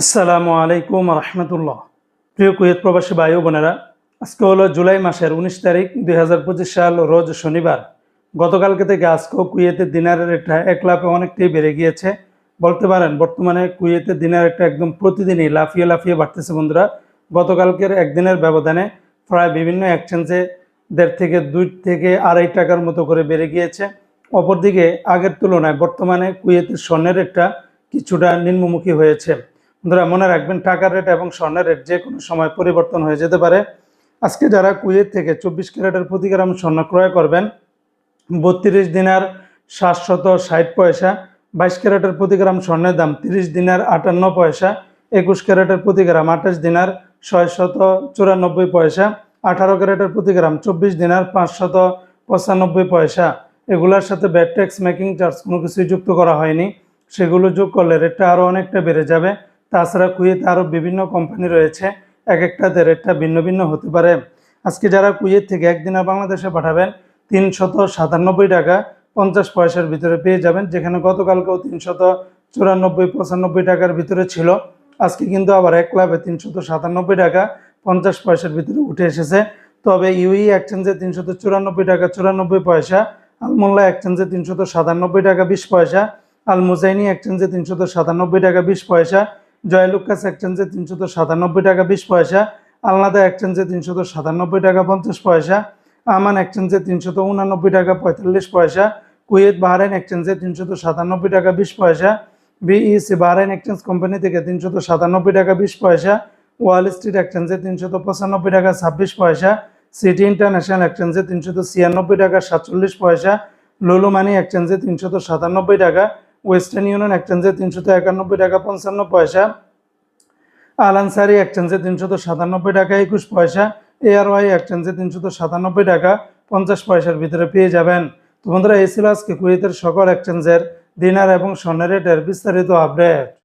আসসালামু আলাইকুম রহমতুল্লাহ। প্রিয় কুয়েত প্রবাসী ভাই বোনেরা, আজকে হলো জুলাই মাসের উনিশ তারিখ দুই হাজার পঁচিশ সাল, রোজ শনিবার। গতকালকে থেকে আজকেও কুয়েতের দিনারের রেটটা এক লাফে অনেকটাই বেড়ে গিয়েছে। বলতে পারেন, বর্তমানে কুয়েতের দিনার রেটটা একদম প্রতিদিনই লাফিয়ে লাফিয়ে বাড়তেছে বন্ধুরা। গতকালকের একদিনের ব্যবধানে প্রায় বিভিন্ন এক্সচেঞ্জে দেড় থেকে দুই থেকে আড়াই টাকার মতো করে বেড়ে গিয়েছে। অপরদিকে আগের তুলনায় বর্তমানে কুয়েতের স্বর্ণের রেটটা কিছুটা নিম্নমুখী হয়েছে। বন্ধুরা, মনে রাখবেন, টাকার রেট এবং স্বর্ণের রেট যে কোনো সময় পরিবর্তন হয়ে যেতে পারে। আজকে যারা কুয়েত থেকে চব্বিশ ক্যারেটের প্রতি গ্রাম স্বর্ণ ক্রয় করবেন, বত্রিশ দিনার সাতশত ষাট পয়সা, বাইশ ক্যারেটের প্রতি গ্রাম স্বর্ণের দাম তিরিশ দিনার আটান্ন পয়সা, একুশ ক্যারেটের প্রতি গ্রাম আঠাশ দিনার ছয়শত চুরানব্বই পয়সা, আঠারো ক্যারেটের প্রতি গ্রাম চব্বিশ দিনার পাঁচশত পঁচানব্বই পয়সা। এগুলোর সাথে ব্যাট ট্যাক্স মেকিং চার্জ কোনো কিছুই যুক্ত করা হয়নি। সেগুলো যোগ করলে রেটটা আরও অনেকটা বেড়ে যাবে। তাছাড়া কুয়েতে আরও বিভিন্ন কোম্পানি রয়েছে। এক একটাতে রেটটা ভিন্ন ভিন্ন হতে পারে। আজকে যারা কুয়েত থেকে একদিনে বাংলাদেশে পাঠাবেন, তিনশত সাতানব্বই টাকা পঞ্চাশ পয়সার ভিতরে পেয়ে যাবেন, যেখানে গতকালকেও তিনশত চুরানব্বই, পঁচানব্বই টাকার ভিতরে ছিল। আজকে কিন্তু আবার এক লাভে তিনশত সাতানব্বই টাকা পঞ্চাশ পয়সার ভিতরে উঠে এসেছে। তবে ইউই এক্সচেঞ্জে তিনশত চুরানব্বই টাকা চুরানব্বই পয়সা আলমোল্লা এক্সচেঞ্জে তিনশত সাতানব্বই টাকা বিশ পয়সা আল মুজাইনি এক্সচেঞ্জে তিনশত সাতানব্বই টাকা বিশ পয়সা জয়লুকাস এক্সচেঞ্জে তিনশত সাতানব্বই টাকা বিশ পয়সা, আলনাদা এক্সচেঞ্জে তিনশত সাতানব্বই টাকা পঞ্চাশ পয়সা, আমান এক্সচেঞ্জে তিনশত উনানব্বই টাকা পঁয়তাল্লিশ পয়সা, কুয়েত বাহরাইন এক্সচেঞ্জে তিনশত সাতানব্বই টাকা বিশ পয়সা, বিইসি বাহরাইন এক্সচেঞ্জ কোম্পানি থেকে তিনশত সাতানব্বই টাকা বিশ পয়সা, ওয়াল স্ট্রিট এক্সচেঞ্জে তিনশত পঁচানব্বই টাকা ছাব্বিশ পয়সা, সিটি ইন্টারন্যাশনাল এক্সচেঞ্জে তিনশত ছিয়ানব্বই টাকা সাতচল্লিশ পয়সা লুলু মানি এক্সচেঞ্জে তিনশত সাতানব্বই টাকা ওয়েস্টার্ন ইউনিয়ন এক্সচেঞ্জে তিনশত একানব্বই টাকা পঞ্চান্ন পয়সা। আলানসারি এক্সচেঞ্জে তিনশত সাতানব্বই টাকা একুশ পয়সা। এআরওয়াই এক্সচেঞ্জে তিনশত সাতানব্বই টাকা পঞ্চাশ পয়সার ভিতরে পেয়ে যাবেন। তো বন্ধুরা, এই ছিল আজকে কুয়েতের সকল এক্সচেঞ্জের দিনার এবং স্বর্ণের রেটের বিস্তারিত আপডেট